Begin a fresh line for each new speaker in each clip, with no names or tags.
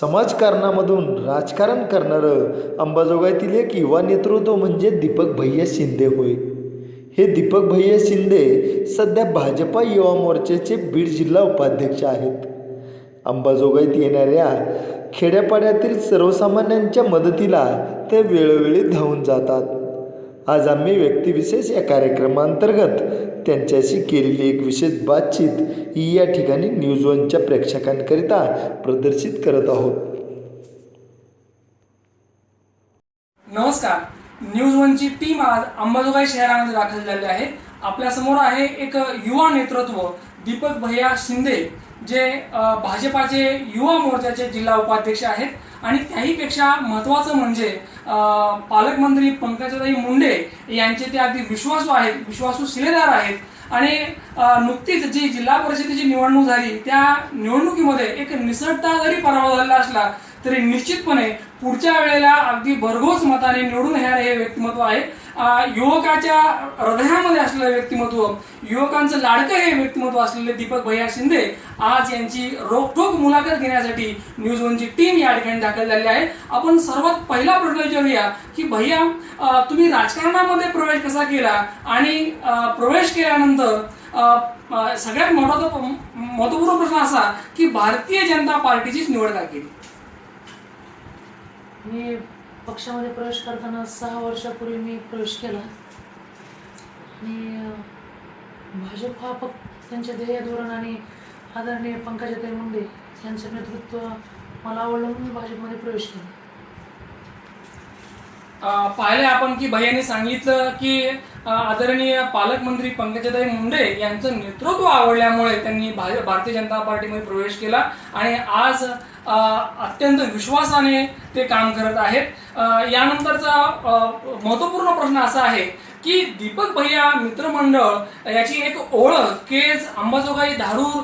समाजकारणामधून राजकारण करणारं अंबाजोगाईतील एक युवा नेतृत्व म्हणजे दीपक भैया शिंदे होय. हे दीपक भैया शिंदे सध्या भाजपा युवा मोर्चाचे बीड जिल्हा उपाध्यक्ष आहेत. अंबाजोगाईत येणाऱ्या खेड्यापाड्यातील सर्वसामान्यांच्या मदतीला ते वेळोवेळी धावून जातात. आज आम्ही व्यक्तिविशेष या कार्यक्रमांतर्गत त्यांच्याशी केलेली एक विशेष बातचीत ही या ठिकाणी न्यूज वनच्या प्रेक्षकांकरिता प्रदर्शित करत आहोत.
नमस्कार. न्यूज वनची टीम आज अंबाजोगाई शहरामध्ये दाखल झाली आहे. आपल्यासमोर आहे एक युवा नेतृत्व दीपक भैया शिंदे जे भाजपाचे युवा मोर्चाचे जिल्हा उपाध्यक्ष आहेत. आणि त्याहीपेक्षा महत्वाचं म्हणजे पालकमंत्री पंकजाताई मुंडे यांचे ते अगदी विश्वासू आहेत विश्वासू शिलेदार आहेत. आणि नुकतीच जी जिल्हा परिषदेची निवडणूक झाली त्या निवडणुकीमध्ये एक निसटता जरी पराभव झालेला असला तरी निश्चितपणे पुढच्या वेळेला अगदी भरघोस मताने निवडून येणारे हे व्यक्तिमत्व आहे. युवकाच्या हृदयामध्ये असलेलं व्यक्तिमत्व युवकांचं लाडकं हे व्यक्तिमत्व असलेले दीपक भैया शिंदे आज यांची रोखोक मुलाखत घेण्यासाठी न्यूज वनची टीम या ठिकाणी दाखल झाली आहे. आपण सर्वात पहिला प्रश्न विचारूया की भैया तुम्ही राजकारणामध्ये प्रवेश कसा केला? आणि प्रवेश केल्यानंतर सगळ्यात महत्त्वाचा महत्त्वपूर्ण प्रश्न असा की भारतीय जनता पार्टीचीच निवड का केली?
मी पक्षामध्ये प्रवेश करताना सहा वर्षापूर्वी मी प्रवेश केला. आणि भाजप हा फक्त त्यांचे ध्येय धोरण आणि आदरणीय पंकजाताई मुंडे यांचं नेतृत्व मला आवडलं म्हणून मी भाजपमध्ये प्रवेश केला.
पाहिले आपण की भैयाने सांगितलं की आदरणीय पालकमंत्री पंकजाताई मुंडे यांचं नेतृत्व आवडल्यामुळे त्यांनी भारतीय जनता पार्टीमध्ये प्रवेश केला आणि आज अत्यंत विश्वासाने ते काम करत आहेत. यानंतरचा महत्त्वपूर्ण प्रश्न असा आहे की दीपक भैया मित्रमंडळ याची एक ओळख केज अंबाजोगाई धारूर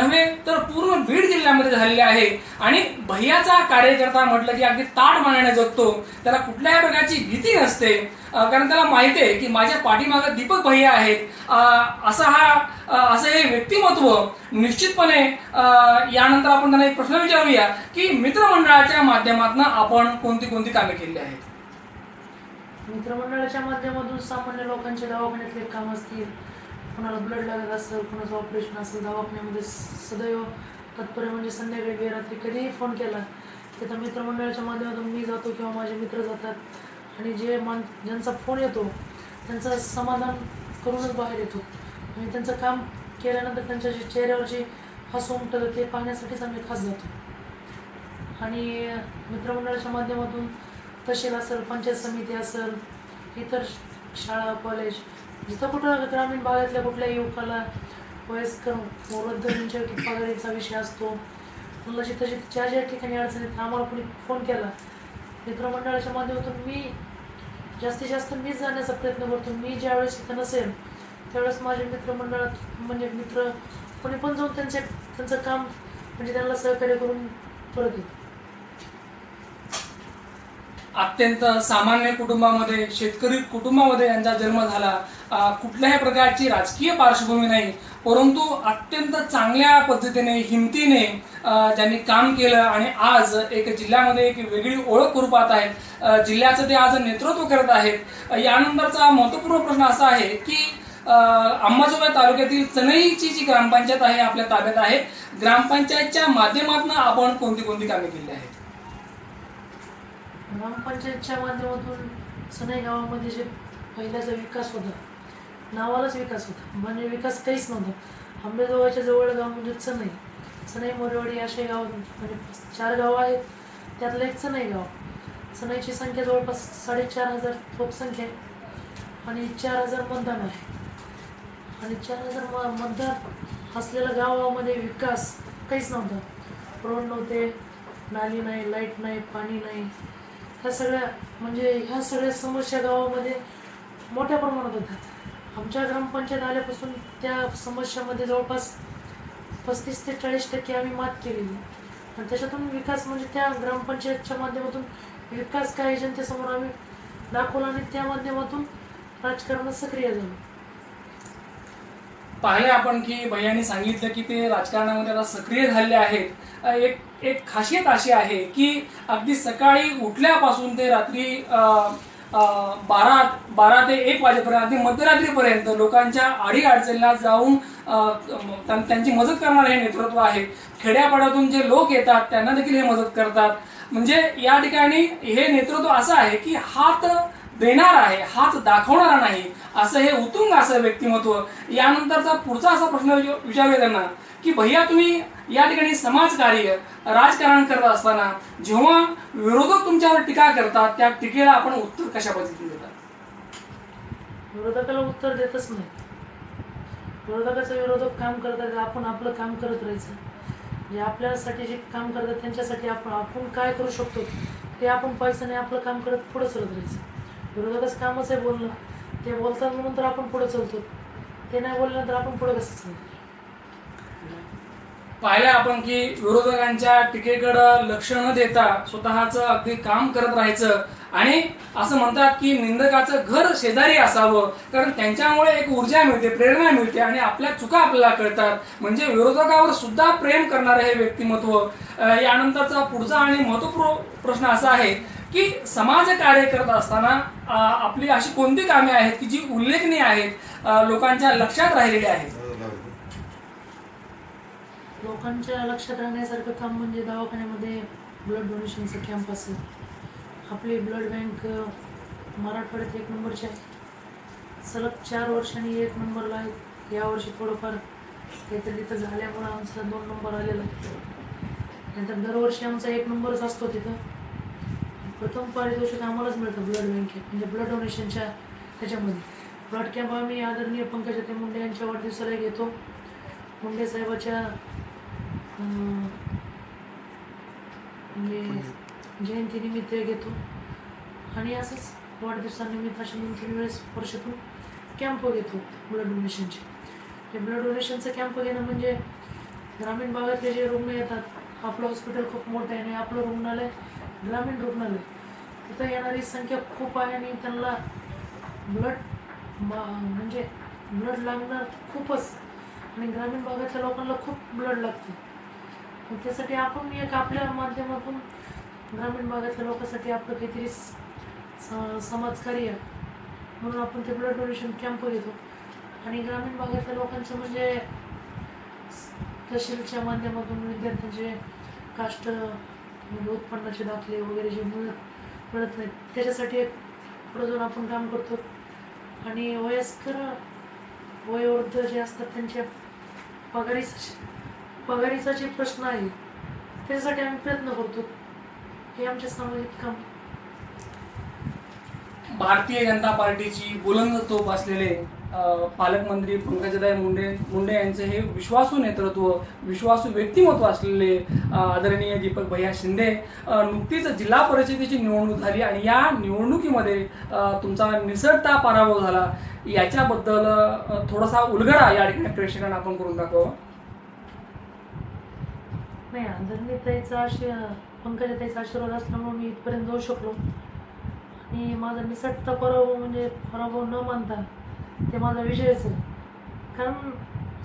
नव्हे तर पूर्ण बीड जिल्ह्यामध्ये झालेली आहे. आणि भैयाचा कार्यकर्ता म्हटलं की अगदी ताट मानाने जगतो. त्याला कुठल्याही प्रकारची भीती नसते. कारण त्याला माहिती आहे की माझ्या पाठीमागे दीपक भैया आहेत. असा हा असं हे व्यक्तिमत्व निश्चितपणे यानंतर आपण त्यांना एक प्रश्न विचारूया की मित्रमंडळाच्या माध्यमातून आपण कोणती कोणती कामे केली आहेत?
मित्रमंडळाच्या माध्यमातून सामान्य लोकांचे दवाखान्यातले काम असतील कोणाला ब्लड लागत असेल कोणाचं ऑपरेशन असेल दवाखान्यामध्ये सदैव तत्पर म्हणजे संध्याकाळी रात्री कधीही फोन केला तर मित्रमंडळाच्या माध्यमातून मी जातो किंवा माझे मित्र जातात. आणि जे मान ज्यांचा फोन येतो त्यांचं समाधान करूनच बाहेर येतो. आणि त्यांचं काम केल्यानंतर त्यांच्या जे चेहऱ्यावरची हसू उमटतं ते पाहण्यासाठीच आम्ही खास जातो. आणि मित्रमंडळाच्या माध्यमातून तहसील असेल पंचायत समिती असेल इतर शाळा कॉलेज जिथं कुठं ग्रामीण भागातल्या कुठल्या युवकाला वयस्कर वृद्धांच्या पगारीचा विषय असतो तुला जिथं ज्या ज्या ठिकाणी अडचणीत आम्हाला कोणी फोन केला. मित्रमंडळाच्या माध्यमातून मी जास्तीत जास्त मीच जाण्याचा प्रयत्न करतो. मी ज्यावेळेस इथं नसेल त्यावेळेस माझ्या मित्रमंडळात म्हणजे मित्र कोणी पण जाऊन त्यांच्या त्यांचं काम म्हणजे त्यांना सहकार्य करून परत येतो.
अत्यंत सामान्य कुटुंबामध्ये शेतकरी कुटुंबामध्ये यांचा जन्म झाला. कुठल्याही प्रकारची राजकीय पार्श्वभूमी नाही परंतु अत्यंत चांगल्या पद्धतीने हिमतीने ज्यांनी काम केलं आणि आज एक जिल्ह्यामध्ये एक वेगळी ओळख करू पाहत आहेत. जिल्ह्याचं ते आज नेतृत्व करत आहेत. यानंतरचा महत्त्वपूर्ण प्रश्न असा आहे की अंबाजोगाई तालुक्यातील चनईची जी ग्रामपंचायत आहे आपल्या ताब्यात आहे. ग्रामपंचायतच्या माध्यमातून आपण कोणती कोणती कामे केली आहेत?
ग्रामपंचायतच्या माध्यमातून सनई गावामध्ये जे पहिल्याचा विकास होता नावालाच विकास होता म्हणजे विकास काहीच नव्हता. आंबेजोगाईच्या जवळ गाव म्हणजे चनई चनई मोरेवाडी असे गाव म्हणजे चार गावं आहेत. त्यातलं एक चनई गाव. चनईची संख्या जवळपास साडेचार हजार लोकसंख्या आहे. आणि चार हजार मतदान आहे. आणि चार हजार म मतदार असलेल्या गावामध्ये विकास काहीच नव्हता. रोड नव्हते नाली नाही लाइट नाही पाणी नाही. ह्या सगळ्या म्हणजे ह्या सगळ्या समस्या गावामध्ये मोठ्या प्रमाणात होतात आमच्या ग्रामपंचायत आल्यापासून त्या समस्यामध्ये जवळपास पस्तीस ते चाळीस टक्के आम्ही मात केलेली. आणि त्याच्यातून विकास म्हणजे त्या ग्रामपंचायतच्या माध्यमातून विकास काय जनतेसमोर आम्ही दाखवला आणि त्या माध्यमातून राजकारणात सक्रिय झालो.
पाहिले आपण की भैयानी सांगितलं की ते राजकारणामध्ये आता सक्रिय झालेले आहेत. एक एक खासियत अशी आहे की अगदी सकाळी उठल्यापासून ते रात्री बारा बारा ते एक वाजेपर्यंत अगदी मध्यरात्रीपर्यंत लोकांच्या आडी अडचणीला जाऊन त्यां- त्यांची मदत करणारं हे नेतृत्व आहे. खेड्यापाड्यातून जे लोक येतात त्यांना देखील हे मदत करतात. म्हणजे या ठिकाणी हे नेतृत्व असं आहे की हात देणार आहे हात दाखवणारा नाही. असं हे उतुंग असं व्यक्तिमत्व. यानंतरचा पुढचा असा प्रश्न विचार- विचारूया त्यांना की भैया तुम्ही या ठिकाणी समाजकार्य राजकारण करत असताना जेव्हा विरोधक तुमच्यावर टीका करतात त्या टीकेला आपण उत्तर कशा पद्धतीने देतात?
विरोधकाला उत्तर देतच नाही. विरोधकाचं विरोधक काम करतात आपण आपलं काम करत राहायचं. जे आपल्यासाठी जे काम करतात त्यांच्यासाठी आपण आपण काय करू शकतो ते आपण पैसा नाही आपलं काम करत पुढे चलत राहायचं. विरोधकच कामच आहे बोलणं. ते बोलतात म्हणून तर आपण पुढे चालतो. ते नाही बोलल्यानंतर आपण पुढे कसं चालतो?
पाहिलं आपण की विरोधकांच्या टीकेकडं लक्ष न देता स्वतःचं अगदी काम करत राहायचं. आणि असं म्हणतात की निंदकाचं घर शेजारी असावं. कारण त्यांच्यामुळे एक ऊर्जा मिळते प्रेरणा मिळते आणि आपल्या चुका आपल्याला कळतात. म्हणजे विरोधकावर सुद्धा प्रेम करणारं हे व्यक्तिमत्व. यानंतरचा पुढचा आणि महत्त्वपूर्ण प्रश्न असा आहे की समाज कार्य करत असताना आपली अशी कोणती कामे आहेत की जी उल्लेखनीय आहेत लोकांच्या लक्षात राहिलेली आहेत?
लोकांच्या लक्षात राहण्यासारखं काम म्हणजे दवाखान्यामध्ये ब्लड डोनेशनचं कॅम्प असेल आपली ब्लड बँक मराठवाड्यात एक नंबरची आहे सलग चार वर्षांनी एक नंबरला आहे यावर्षी थोडंफार काहीतरी तिथं झाल्यामुळं आमचा दोन नंबर आलेला आहे. नंतर दरवर्षी आमचा एक नंबरच असतो तिथं. प्रथम पारितोषिक आम्हालाच मिळतं ब्लड बँकेत म्हणजे ब्लड डोनेशनच्या त्याच्यामध्ये. ब्लड कॅम्प आम्ही आदरणीय पंकजाते मुंडे यांच्या वाढदिवसाला घेतो. मुंडे साहेबाच्या म्हणजे जयंतीनिमित्त घेतो. आणि असंच वाढदिवसानिमित्त अशा दोन तीन वेळेस वर्षातून कॅम्प घेतो ब्लड डोनेशनचे हे ब्लड डोनेशनचं कॅम्प घेणं म्हणजे ग्रामीण भागातले जे रुग्ण येतात आपलं हॉस्पिटल खूप मोठं आहे आणि आपलं रुग्णालय ग्रामीण रुग्णालय. तिथं येणारी संख्या खूप आहे आणि त्यांना ब्लड म्हणजे ब्लड लागणार खूपच. आणि ग्रामीण भागातल्या लोकांना खूप ब्लड लागते. त्यासाठी आपण एक आपल्या माध्यमातून ग्रामीण भागातल्या लोकांसाठी आपलं काहीतरी समाजकार्य म्हणून आपण ते ब्लड डोनेशन कॅम्प घेतो आणि ग्रामीण भागातल्या लोकांचं म्हणजे तहसीलच्या माध्यमातून विद्यार्थ्यांचे कास्ट म्हणजे उत्पन्नाचे दाखले वगैरे जे मिळत मिळत नाहीत त्याच्यासाठी एक पुढे जाऊन आपण काम करतो. आणि वयस्कर वयोवृद्ध जे असतात त्यांच्या पगारीचा पगारीचा जे प्रश्न आहे त्याच्यासाठी आम्ही प्रयत्न करतो. हे आमचे सामाजिक काम.
भारतीय जनता पार्टीची बुलंद तोप असलेले पालकमंत्री पंकजाताई मुंडे मुंडे यांचे हे विश्वासू नेतृत्व विश्वासू व्यक्तिमत्व असलेले आदरणीय दीपक भैया शिंदे नुकतीच जिल्हा परिषदेची निवडणूक झाली आणि या निवडणुकीमध्ये तुमचा निसटता पराभव झाला. याच्याबद्दल थोडासा उलगडा या ठिकाणी प्रेक्षकांना आपण करून दाखवा
नाही आदरणीय ताईचा आशी पंकजा आशीर्वाद असल्यामुळे मी इथपर्यंत जाऊ शकलो. आणि माझा निसटता पराभव म्हणजे पराभव न मानता ते माझा विजयच आहे. कारण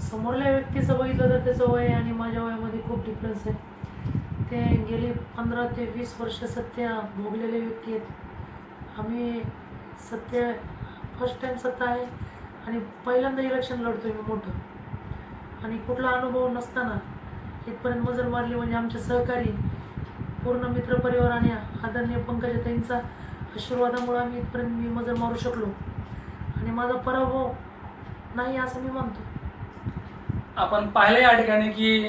समोरल्या व्यक्तीचं बघितलं तर त्याचं वय आणि माझ्या वयामध्ये खूप डिफरन्स आहे. ते गेली पंधरा ते वीस वर्ष सत्य भोगलेले व्यक्ती आहेत. आम्ही सत्य फर्स्ट टाईम सत्ता आहे आणि पहिल्यांदा इलेक्शन लढतोय मी मोठं. आणि कुठला अनुभव नसताना इथपर्यंत मजल मारली म्हणजे आमचे सहकारी पूर्ण मित्रपरिवार आणि आदरणीय पंकजाताईंचा आशीर्वादामुळे आम्ही इथपर्यंत मी मजल मारू शकलो. आणि माझा पराभव नाही असं मी मानतो
आपण पाहिलं या ठिकाणी की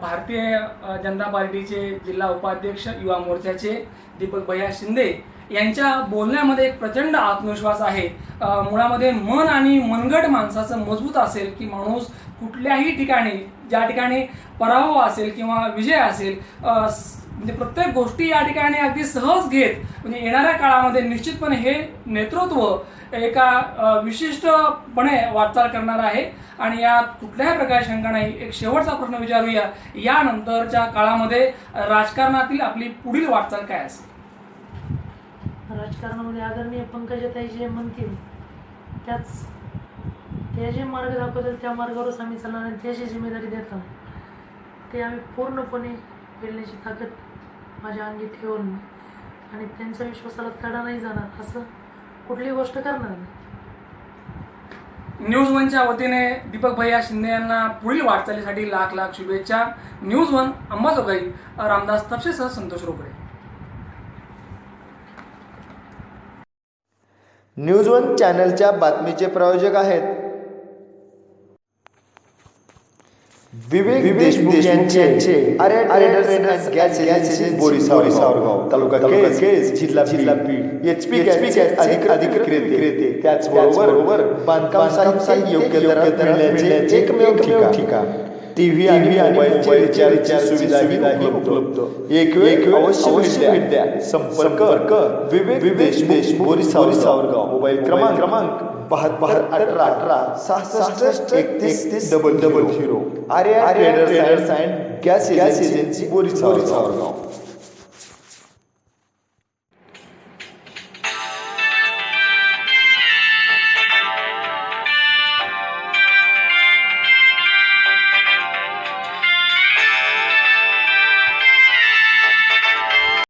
भारतीय जनता पार्टीचे जिल्हा उपाध्यक्ष युवा मोर्चाचे दीपक भैया शिंदे यांच्या बोलण्यामध्ये एक प्रचंड आत्मविश्वास आहे. मुळामध्ये मन आणि मनगट माणसाचं मजबूत असेल की माणूस कुठल्याही ठिकाणी ज्या ठिकाणी पराभव असेल किंवा विजय असेल म्हणजे प्रत्येक गोष्टी या ठिकाणी अगदी सहज घेत म्हणजे येणाऱ्या काळामध्ये निश्चितपणे हे नेतृत्व एका विशिष्टपणे वाटचाल करणार आहे. आणि या कुठल्याही प्रकारची शंका नाही एक शेवटचा प्रश्न विचारूया. यानंतरच्या काळामध्ये राजकारणातील आपली पुढील वाटचाल काय असेल?
राजकारणामध्ये आदरणीय पंकजाताई जे म्हणतील त्याच हे जे मार्ग दाखवतात त्या मार्गावरच आम्ही चालणार आणि त्याची जिम्मेदारी देतात ते आम्ही पूर्णपणे पेलण्याची ताकद माझ्या अंगी ठेवून आणि त्यांच्या विश्वासाला तडा नाही जाणार असं कुठलीही गोष्ट करणार नाही
न्यूज वनच्या वतीने दीपक भैया शिंदे यांना पुढील वाटचालीसाठी लाख लाख शुभेच्छा. News one Ambajogai. रामदास तपसेसह संतोष रोकडे
न्यूज वन चॅनलच्या बातमीचे प्रायोजक आहेत विवेक देशमुख यांचे अरे ट्रेडर्स गॅस एजन्सी सावरगाव तालुका केज जिल्हा जिल्हा बीड एच पी गॅस अधिकृत विक्रेते त्याचबरोबर बांधकाम साहित्य योग्य दरात मिळण्याचे एकमेव ठिकाण टीव्ही आणि मोबाईलचे रिचार्ज सुविधाही उपलब्ध एक वेळ अवश्य भेट द्या संपर्क विवेक देशमुख बोरी सावरगाव मोबाईल क्रमांक क्रमांक बहात्तर अठरा अठरा सहासष्ट एकतीस double double zero Arya traders and gas agency Bori Savargaon